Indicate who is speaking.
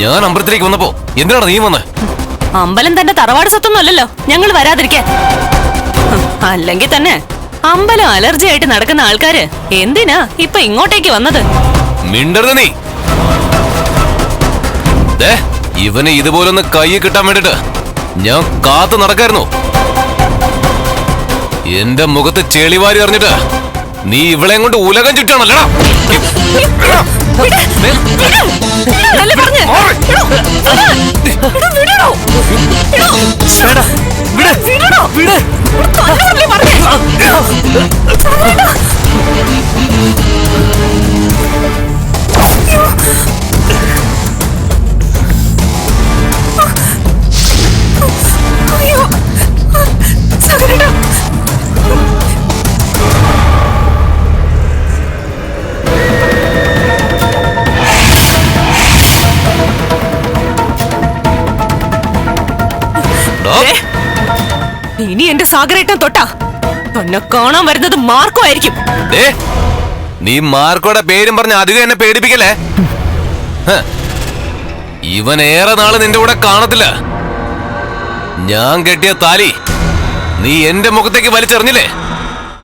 Speaker 1: ഞാൻ അമ്പലത്തിലേക്ക് വന്നപ്പോ എന്തിനാണ് നീ വന്ന്?
Speaker 2: അമ്പലം തന്റെ തറവാട് സ്വത്തൊന്നും അല്ലല്ലോ. ഞങ്ങൾ വരാതിരിക്കാൻ. അല്ലെങ്കിൽ തന്നെ അമ്പലം അലർജി ആയിട്ട് നടക്കുന്ന ആൾക്കാര് എന്തിനാ ഇപ്പൊ ഇങ്ങോട്ടേക്ക് വന്നത്?
Speaker 1: മിണ്ടരുത് നീ. ഇവനെ ഇതുപോലൊന്ന് കൈ കിട്ടാൻ വേണ്ടിട്ട് ഞാൻ കാത്തു നടക്കായിരുന്നു. എന്റെ മുഖത്ത് ചെളിവാരി അറിഞ്ഞിട്ട് നീ ഇവളെ കൊണ്ട് ഉലകം ചുറ്റാണല്ലടാ.
Speaker 2: എടോ, വിടണോ? എടോ, വിടണോ? ഇനി എന്റെ സാഗരേട്ടൻ തൊട്ടാ. തന്നെ കാണാൻ വരുന്നത് മാർക്കോ ആയിരിക്കും.
Speaker 1: നീ മാർക്കോടെ പേരും പറഞ്ഞ് അധികം എന്നെ പേടിപ്പിക്കല്ലേ? ഹ, ഇവൻ ഏറെ നാൾ നിന്റെ കൂടെ കാണത്തില്ല. ഞാൻ കെട്ടിയ താലി നീ എന്റെ മുഖത്തേക്ക് വലിച്ചെറിഞ്ഞില്ലേ?